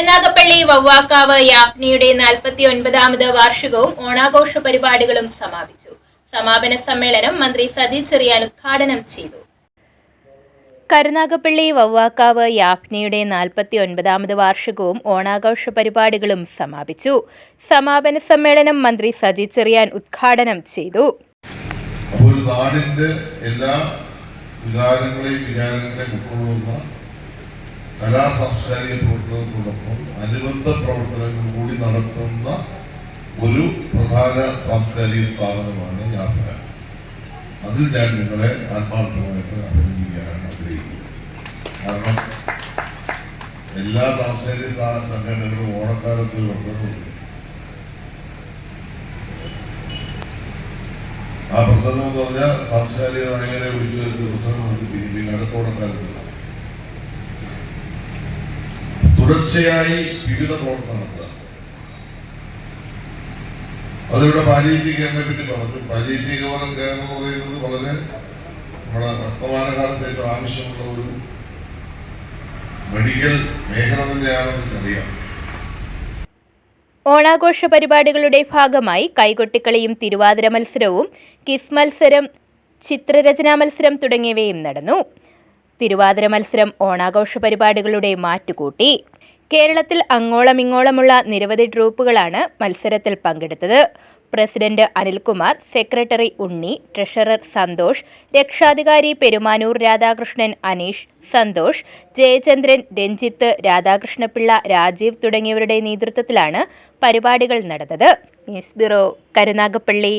കരുനാഗപ്പള്ളി വവ്വാക്കാവ് യാപ്നിയുടെ നാൽപ്പത്തി ഒൻപതാമത് വാർഷികവും ഓണാഘോഷ പരിപാടികളും സമാപിച്ചു. സമാപന സമ്മേളനം മന്ത്രി സജി ചെറിയാൻ ഉദ്ഘാടനം ചെയ്തു. കരുനാഗപ്പള്ളി വവ്വാക്കാവ് യാഫ്നയുടെ നാൽപ്പത്തി ഒൻപതാമത് വാർഷികവും ഓണാഘോഷ പരിപാടികളും സമാപിച്ചു. സമാപന സമ്മേളനം മന്ത്രി സജി ചെറിയാൻ ഉദ്ഘാടനം ചെയ്തു. ഒരു നാടിന്റെ എല്ലാ വികാരങ്ങളെയും വികാരങ്ങളെയും ഉൾക്കൊള്ളുന്ന കലാ സാംസ്കാരിക പ്രവർത്തനത്തോടൊപ്പം അനുബന്ധ പ്രവർത്തനങ്ങൾ കൂടി നടത്തുന്ന ഒരു പ്രധാന സാംസ്കാരിക സ്ഥാപനമാണ് യാത്ര. അതിൽ ഞാൻ നിങ്ങളെ ആത്മാർത്ഥമായിട്ട് അഭിനന്ദിക്കാനാണ് ആഗ്രഹിക്കുന്നത്. കാരണം എല്ലാ സാംസ്കാരിക സംഘടനകളും ഓണക്കാലത്ത് പ്രസംഗമുണ്ട്. ആ പ്രസംഗം എന്ന് പറഞ്ഞാൽ സാംസ്കാരിക നായകരെ വിളിച്ചു വരുത്തി പ്രസംഗം നടത്തി. പിന്നെ ഓണക്കാലത്ത് തുടർച്ചയായി വിവിധ പ്രവർത്തനം നടത്തുക. അതിവിടെ പാലിയേറ്റീവ് കെയറിനെ പറ്റി പറഞ്ഞു. പാലിയേറ്റീവ് കെയർ കെയർ എന്ന് പറയുന്നത് വളരെ നമ്മുടെ വർത്തമാനകാലത്ത് ഏറ്റവും ആവശ്യമുള്ള ഒരു മെഡിക്കൽ മേഖല തന്നെയാണെന്ന് അറിയാം ഓണാഘോഷ പരിപാടികളുടെ ഭാഗമായി കൈകൊട്ടിക്കളിയും തിരുവാതിര മത്സരവും കിസ് മത്സരം ചിത്രരചനാ മത്സരം തുടങ്ങിയവയും നടന്നു. തിരുവാതിര മത്സരം ഓണാഘോഷ പരിപാടികളുടെ മാറ്റുകൂട്ടി. കേരളത്തിൽ അങ്ങോളമിങ്ങോളമുള്ള നിരവധി ട്രൂപ്പുകളാണ് മത്സരത്തിൽ പങ്കെടുത്തത്. President Anilkumar secretary Unni treasurer Santhosh രക്ഷാധികാരി പെരുമാനൂർ രാധാകൃഷ്ണൻ അനീഷ് സന്തോഷ് ജയചന്ദ്രൻ രഞ്ജിത്ത് രാധാകൃഷ്ണപിള്ള രാജീവ് തുടങ്ങിയവരുടെ നേതൃത്വത്തിലാണ് പരിപാടികൾ നടന്നത്. News bureau Karunagappally.